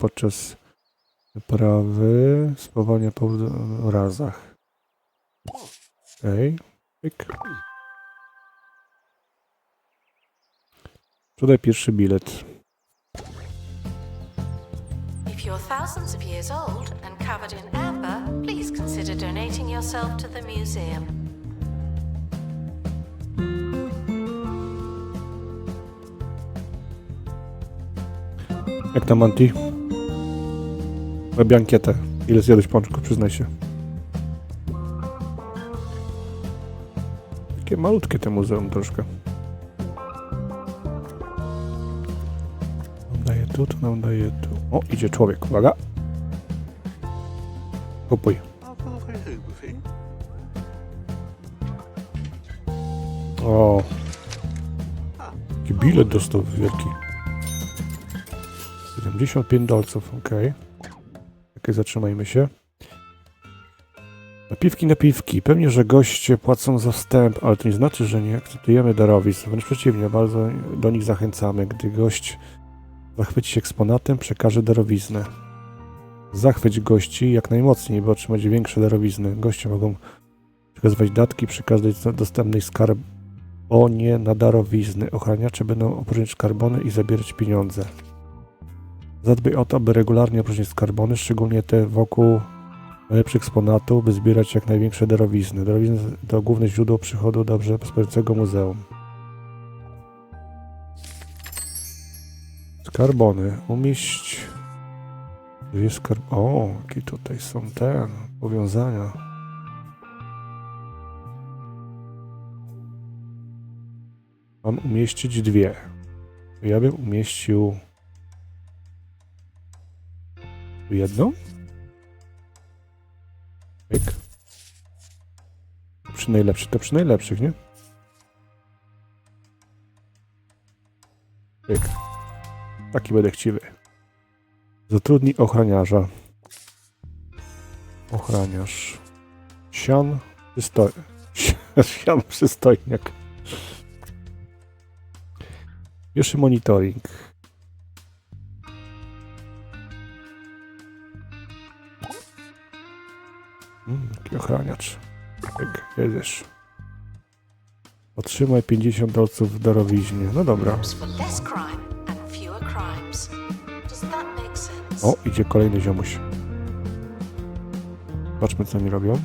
podczas wyprawy, spowalnia po razach. Okej, okay. Sprzedaj pierwszy bilet. If you're thousands of years old and covered in amber, please consider donating yourself to the museum. Jak tam, Anti? Robię. Ile zjadłeś pączków, przyznaj się. Takie malutkie te muzeum troszkę. Nam daje tu, to nam daje tu. O, idzie człowiek, uwaga. Kupuj. O. Jaki bilet dostał wielki. 75 dolców, ok. Okej, zatrzymajmy się. Napiwki, napiwki. Pewnie, że goście płacą za wstęp, ale to nie znaczy, że nie akceptujemy darowizn. Wręcz przeciwnie, bardzo do nich zachęcamy. Gdy gość zachwyci się eksponatem, przekaże darowiznę. Zachwyć gości jak najmocniej, by otrzymać większe darowizny. Goście mogą przekazywać datki przy każdej do- dostępnej skarbonie na darowizny. Ochraniacze będą opróżniać skarbony i zabierać pieniądze. Zadbaj o to, aby regularnie opróżniać skarbony, szczególnie te wokół najlepszych eksponatów, by zbierać jak największe darowizny. Darowizny to główne źródło przychodu dobrze prosperującego muzeum. Skarbony. Umieść dwie skarb... O, jakie tutaj są te powiązania. Mam umieścić dwie. Ja bym umieścił tu jedną. Pyk. Przy najlepszych, to przy najlepszych, nie? Pyk. Taki będę chciwy. Zatrudnij ochraniarza. Ochraniarz. Sian przystoj... Sian przystojniak. Pierwszy monitoring. Mm, jaki ochraniacz. Tak, jedziesz. Otrzymaj 50 dolców w darowiźnie. No dobra. O, idzie kolejny ziomuś. Zobaczmy, co oni robią.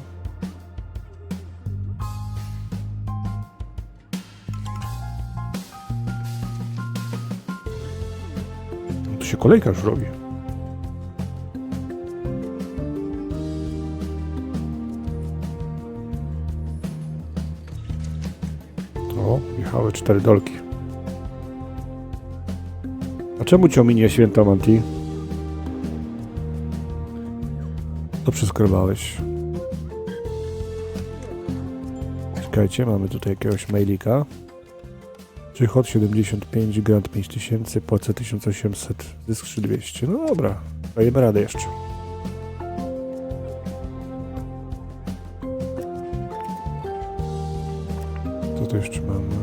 Tu się kolejka już robi. O, jechały cztery dolki. A czemu cię ominie święta Manti? To przeskrobałeś. Czekajcie, mamy tutaj jakiegoś mailika. Przychód 75, grant 5000, płacę 1800, zysk 3200. No dobra, dajemy radę jeszcze. Tu jeszcze mamy?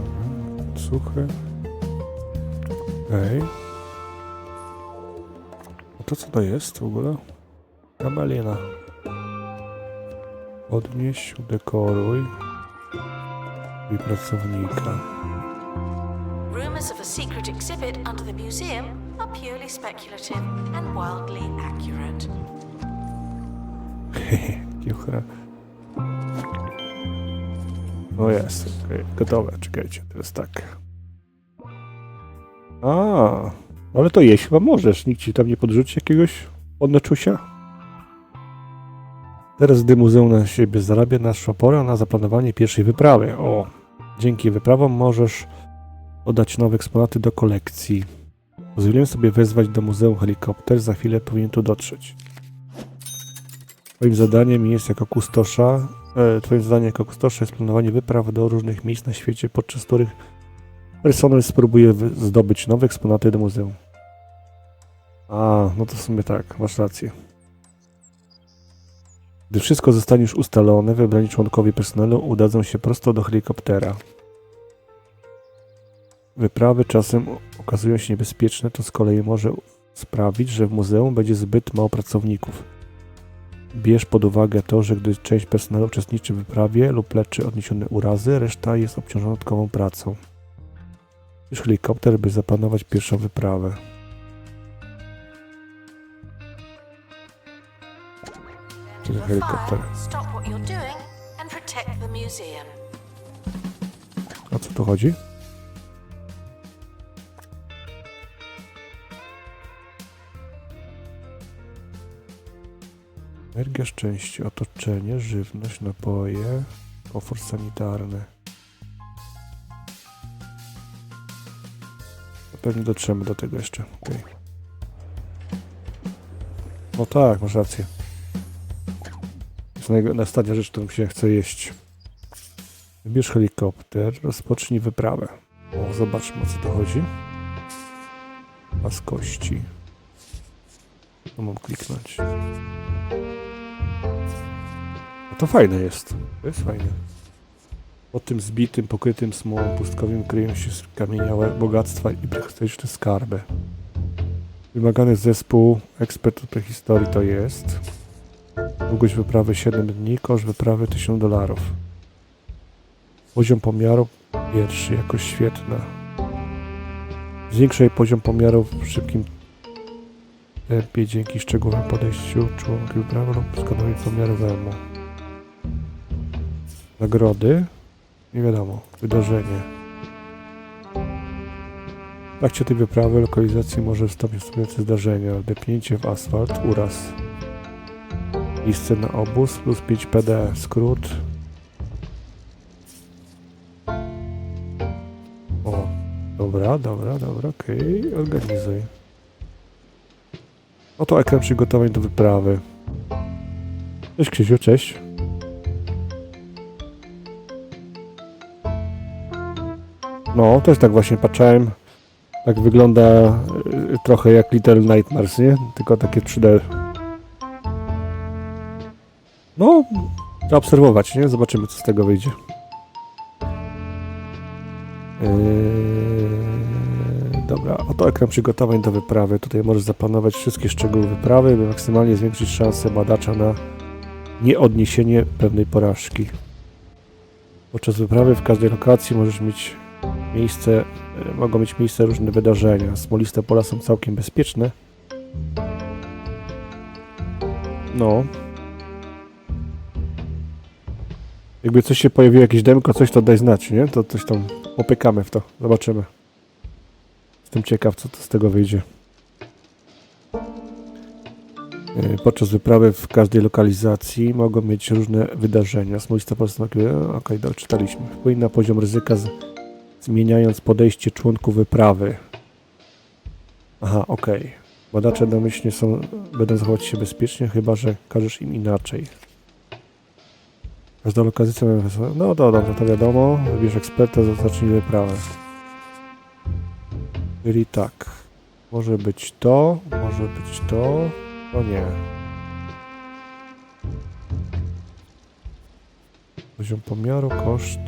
Suchy. Okej. A to co to jest w ogóle? Kamelina. Podnieś, udekoruj. I pracownika. Rumors of a secret exhibit under the museum are purely speculative and wildly accurate. Juchra. O jest, okej, gotowe, czekajcie, teraz tak. A, ale to jeść chyba możesz, nikt ci tam nie podrzuci jakiegoś odnoczusia? Teraz, gdy muzeum na siebie zarabia, nasza pora na zaplanowanie pierwszej wyprawy. O, dzięki wyprawom możesz dodać nowe eksponaty do kolekcji. Pozwoliłem sobie wezwać do muzeum helikopter, za chwilę powinien tu dotrzeć. Twoim zadaniem jest jako kustosza, twoim zadaniem jako kustosza jest planowanie wypraw do różnych miejsc na świecie, podczas których personel spróbuje zdobyć nowe eksponaty do muzeum. A, no to w sumie tak, masz rację. Gdy wszystko zostanie już ustalone, wybrani członkowie personelu udadzą się prosto do helikoptera. Wyprawy czasem okazują się niebezpieczne, to z kolei może sprawić, że w muzeum będzie zbyt mało pracowników. Bierz pod uwagę to, że gdy część personelu uczestniczy w wyprawie lub leczy odniesione urazy, reszta jest obciążona dodatkową pracą. Bierz helikopter, by zapanować pierwszą wyprawę. Czyli helikopter. O co tu chodzi? Energia szczęścia, otoczenie, żywność, napoje, komfort sanitarny. Pewnie dotrzemy do tego jeszcze. okej. No tak, masz rację. Jest ostatnia rzecz, którą się chce jeść. Wybierz helikopter, rozpocznij wyprawę. O, zobaczmy o co to chodzi. Płaskości. To mam kliknąć. To fajne jest. To jest fajne. Pod tym zbitym, pokrytym smołą pustkowym kryją się skamieniałe bogactwa i prehistoryczne skarby. Wymagany zespół ekspertów prehistorii to jest. Długość wyprawy 7 dni, koszt wyprawy 1000 dolarów. Poziom pomiaru pierwszy, jakoś świetna. Zwiększaj poziom pomiaru w szybkim tempie dzięki szczegółowemu podejściu członka wyprawy lub skanowi pomiarowemu. Nagrody? Nie wiadomo. Wydarzenie. W trakcie tej wyprawy lokalizacji może wstąpić następujące zdarzenia. Wdepnięcie w asfalt, uraz. Miejsce na obóz plus 5 PD. Skrót O, dobra, dobra, dobra, okej, organizuj. Oto ekran przygotowań do wyprawy. Cześć Krzysiu, cześć. No, też tak właśnie patrzałem. Tak wygląda y, trochę jak Little Nightmares, nie? Tylko takie 3D. No, trzeba obserwować, nie? Zobaczymy, co z tego wyjdzie. Yy, dobra, oto ekran przygotowań do wyprawy. Tutaj możesz zapanować wszystkie szczegóły wyprawy, by maksymalnie zwiększyć szanse badacza na nieodniesienie pewnej porażki. Podczas wyprawy w każdej lokacji możesz mieć miejsce, yy, mogą mieć miejsce różne wydarzenia. Smoliste pola są całkiem bezpieczne. No. Jakby coś się pojawiło, jakieś demko, coś to daj znać, nie? To coś tam Popykamy w to, zobaczymy. Jestem ciekaw, co to z tego wyjdzie. Yy, Podczas wyprawy w każdej lokalizacji mogą mieć różne wydarzenia. Smolista polska, okej, doczytaliśmy. Wpływ na poziom ryzyka, z, zmieniając podejście członków wyprawy. Aha, okej. Badacze domyślnie są, będą zachować się bezpiecznie, chyba że każesz im inaczej. Każda lokalizacja. No to dobrze, to wiadomo. Wybierz eksperta, zacznij wyprawę. Czyli tak. Może być to, może być to. No nie. Poziom pomiaru, koszt.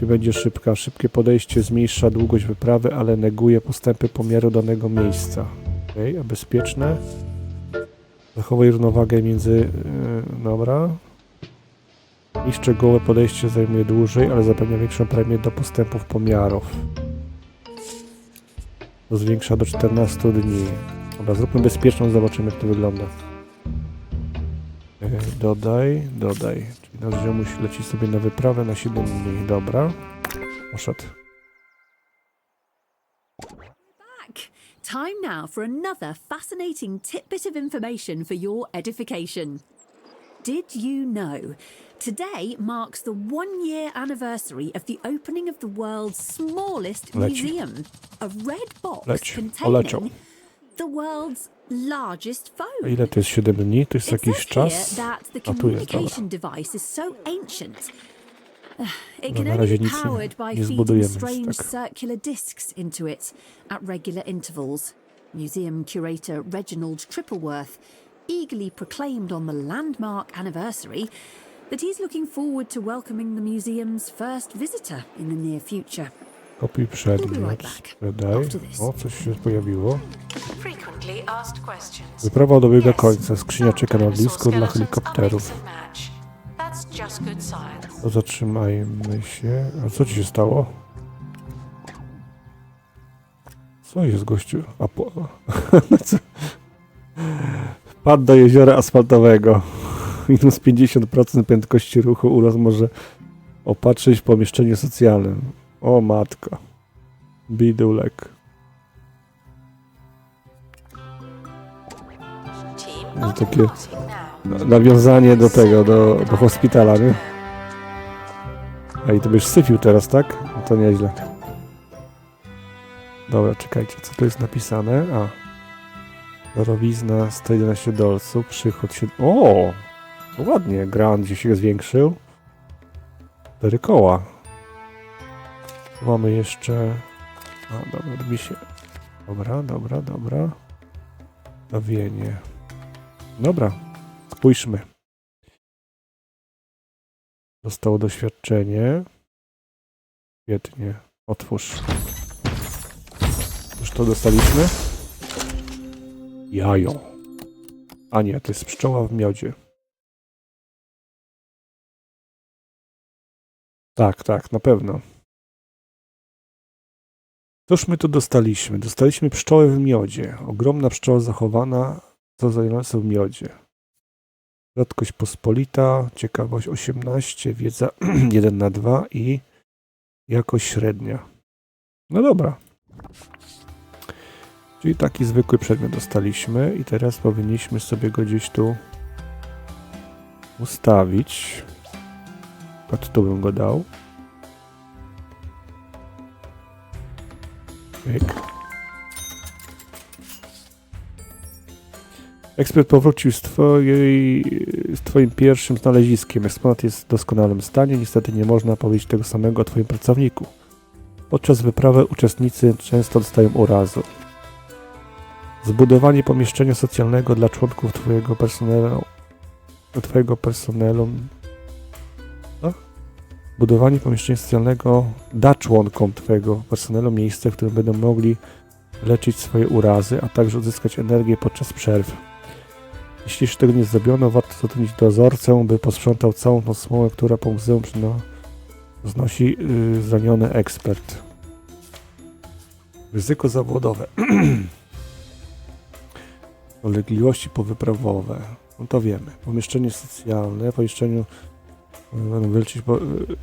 Jeśli będzie szybka, szybkie podejście zmniejsza długość wyprawy, ale neguje postępy pomiaru danego miejsca. Okej, a bezpieczne? Zachowaj równowagę między... Yy, dobra. I szczegółowe podejście zajmuje dłużej, ale zapewnia większą premię do postępów pomiarów. To zwiększa do 14 dni. Dobra, zróbmy bezpieczną, zobaczymy jak to wygląda. Yy, Dodaj, dodaj. Nasz ziomuś leci sobie na wyprawę na 7 dni. Dobra. Poszedł. Time now for another fascinating tidbit of information for your edification. Did you know? Today marks the one year anniversary of the opening of the world's smallest Leci. museum, a red box Leć. containing. Ile to jest 7 dni? To jest It jakiś czas? the A tu jest, dobra. communication device is so ancient. It No, can na only razie be nic nie- powered by nie feeding zbudujemy, strange tak. circular discs into it at regular intervals. Museum curator Reginald Trippleworth eagerly proclaimed on the landmark anniversary that he's looking forward to welcoming the museum's first visitor in the near future. Kopiuj przedmiot. Sprzedaj. O, coś się pojawiło. Wyprawa dobiega końca. Skrzynia czeka na blisko dla helikopterów. To zatrzymajmy się. A co ci się stało? Co jest gościu? A po... co? Wpadł do jeziora asfaltowego. Minus 50% prędkości ruchu uraz może opatrzyć w pomieszczeniu socjalnym. O matko. Bidulek. No, takie Nawiązanie do tego, do, do hospitala, nie? Ej, to byś syfił teraz, tak? No to nieźle. Dobra, czekajcie, co tu jest napisane? A. Darowizna 111 dolców, przychód się... O! To ładnie, grand gdzieś się zwiększył. Cztery koła. Mamy jeszcze... A, dobra, robi się... Dobra, dobra, dobra. Dowienie. Dobra, spójrzmy. Zostało doświadczenie. Świetnie. Otwórz. Już to dostaliśmy? Jajo. A nie, to jest pszczoła w miodzie. Tak, tak, na pewno. Cóż my tu dostaliśmy? Dostaliśmy pszczołę w miodzie. Ogromna pszczoła zachowana, co zajmująca w miodzie. Rzadkość pospolita, ciekawość 18, wiedza 1 na 2 i jakość średnia. No dobra. Czyli taki zwykły przedmiot dostaliśmy i teraz powinniśmy sobie go gdzieś tu ustawić. Pat tu bym go dał. Pyk. Ekspert powrócił z, twojej, z Twoim pierwszym znaleziskiem. Eksponat jest w doskonałym stanie. Niestety nie można powiedzieć tego samego o Twoim pracowniku. Podczas wyprawy uczestnicy często dostają urazu. Zbudowanie pomieszczenia socjalnego dla członków Twojego personelu. Twojego personelu. Budowanie pomieszczenia socjalnego da członkom Twojego personelu miejsce, w którym będą mogli leczyć swoje urazy, a także uzyskać energię podczas przerw. Jeśli jeszcze tego nie zrobiono, warto zatrudnić dozorcę, by posprzątał całą tą smołę, która po muzeum znosi yy, zraniony ekspert. Ryzyko zawodowe. Dolegliwości powyprawowe. No to wiemy. Pomieszczenie socjalne, pomieszczeniu będą wyleczyć, yy,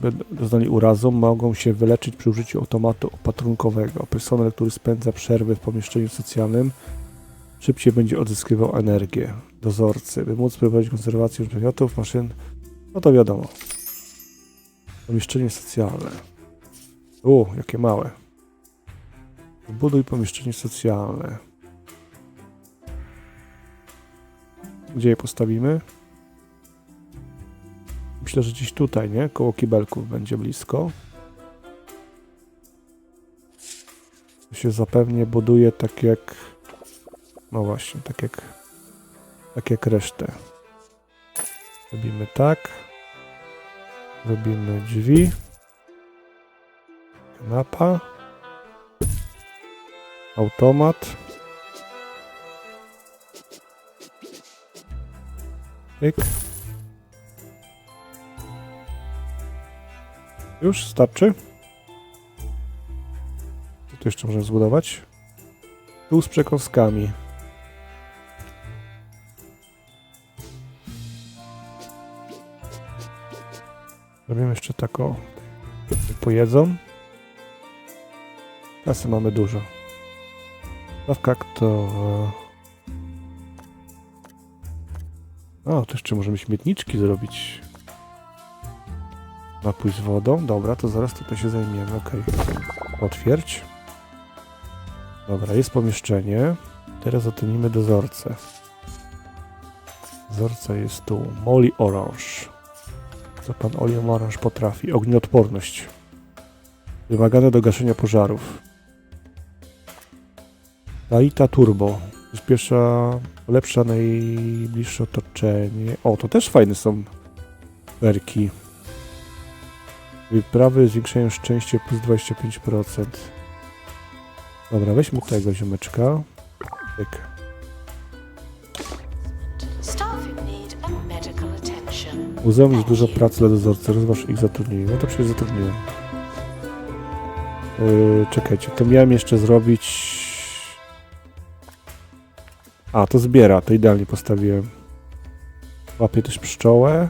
będą doznali urazu, mogą się wyleczyć przy użyciu automatu opatrunkowego. Personel, który spędza przerwy w pomieszczeniu socjalnym, szybciej będzie odzyskiwał energię. Dozorcy, by móc prowadzić konserwację przedmiotów, maszyn, no to wiadomo. Pomieszczenie socjalne. U, jakie małe. Zbuduj pomieszczenie socjalne. Gdzie je postawimy? Myślę, że gdzieś tutaj, nie? Koło kibelków będzie blisko. To się zapewnie buduje tak jak no właśnie, tak jak, tak jak resztę. Robimy tak. Robimy drzwi. Kanapa. Automat. Pyk. Już starczy. Co tu jeszcze możemy zbudować? Tu z przekąskami. Robimy jeszcze taką. Pojedzą. Kasy mamy dużo. Dawka kto. O, to jeszcze możemy śmietniczki zrobić. Napój z wodą. Dobra, to zaraz tutaj się zajmiemy. Ok. Otwierć. Dobra, jest pomieszczenie. Teraz ocenimy dozorcę. Dozorca jest tu. Molly Orange. Co pan Olion Orange potrafi? Ognioodporność. Wymagane do gaszenia pożarów. Taita Turbo. Przyspiesza, lepsza najbliższe otoczenie. O, to też fajne są perki. Wyprawy zwiększają szczęście plus 25%. Dobra, weźmy tego ziomeczka. Tyk. Muzeum jest dużo pracy dla dozorcy, rozważ ich zatrudnienie. No to przecież zatrudniłem. Yy, czekajcie, to miałem jeszcze zrobić... A, to zbiera, to idealnie postawiłem. Łapię też pszczołę.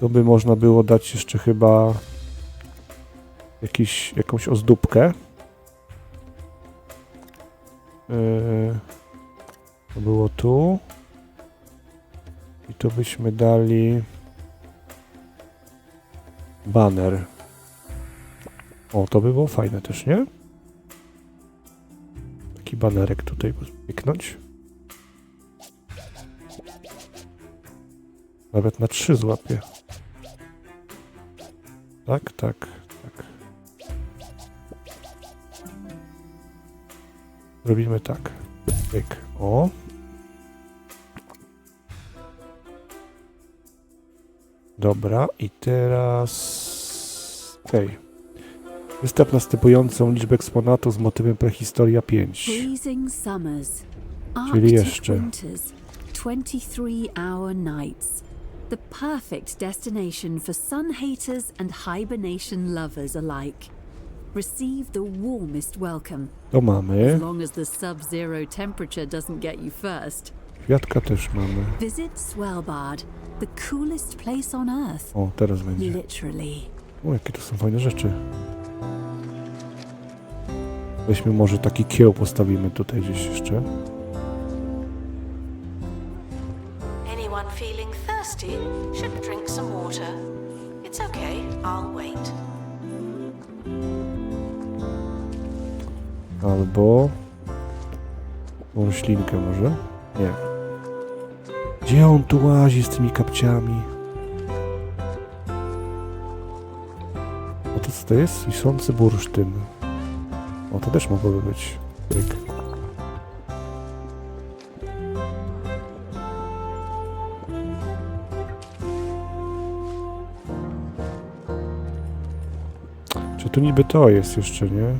To by można było dać jeszcze chyba jakiś, jakąś ozdóbkę. Yy, to było tu. I to byśmy dali banner. O, to by było fajne też, nie? Taki banerek tutaj pieknąć. Nawet na trzy złapię. Tak, tak, tak. Robimy tak. Pyk. O. Dobra, i teraz... Okej. Występ następującą liczbę eksponatów z motywem Prehistoria 5. Freezing summers, Czyli jeszcze. winters, 23-hour nights. The perfect destination for sun haters and hibernation lovers alike. Receive the warmest welcome, To mamy. as long as the sub-zero temperature doesn't get you first. Kwiatka też mamy. Visit Swellbard, the coolest place on Earth. O, teraz będzie. Literally. O, jakie to są fajne rzeczy. Weźmy może taki kieł postawimy tutaj gdzieś jeszcze. Thirsty should drink some water. It's okay, I'll wait. Albo... roślinkę może? Nie. Gdzie on tu łazi z tymi kapciami? O to co to jest? Wiszący bursztyn. O, to też mogłoby być. Pyk. Tu niby to jest jeszcze, nie?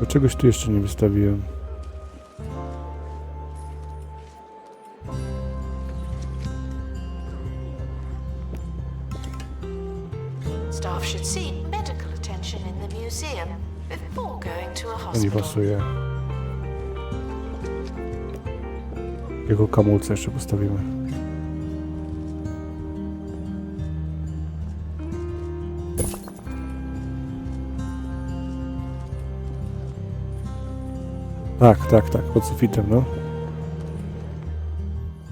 Bo czegoś tu jeszcze nie wystawiłem. Staff should seek medical attention in the museum before going to a To nie pasuje. Jego kamulce jeszcze postawimy. Tak, tak, tak, pod sufitem, no.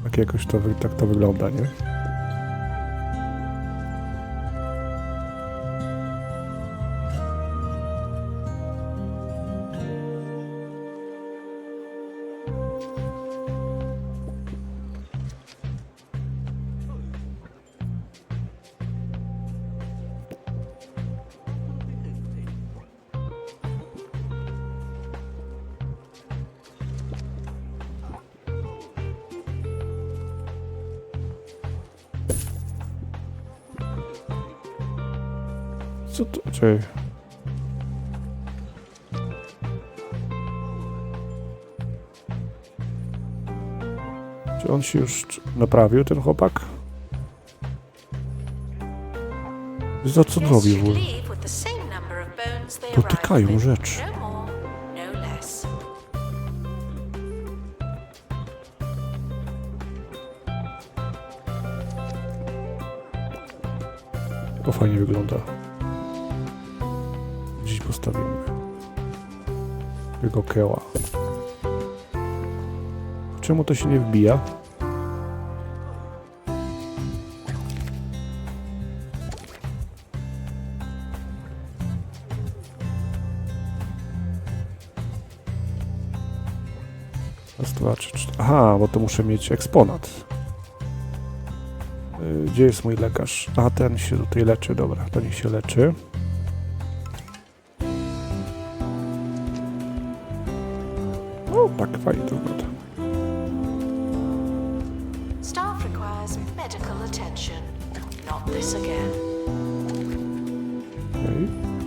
Tak jakoś to, tak to wygląda, nie? To? Czekaj. Czy on się już naprawił, ten chłopak? Za co Guests robił? w ogóle? Dotykają rzeczy. No more, no. To fajnie wygląda. Postawimy. Tego keła. Czemu to się nie wbija? Raz, dwa, trzy, cztery. Aha, bo to muszę mieć eksponat. Y, Gdzie jest mój lekarz? A, ten się tutaj leczy, dobra, to niech się leczy.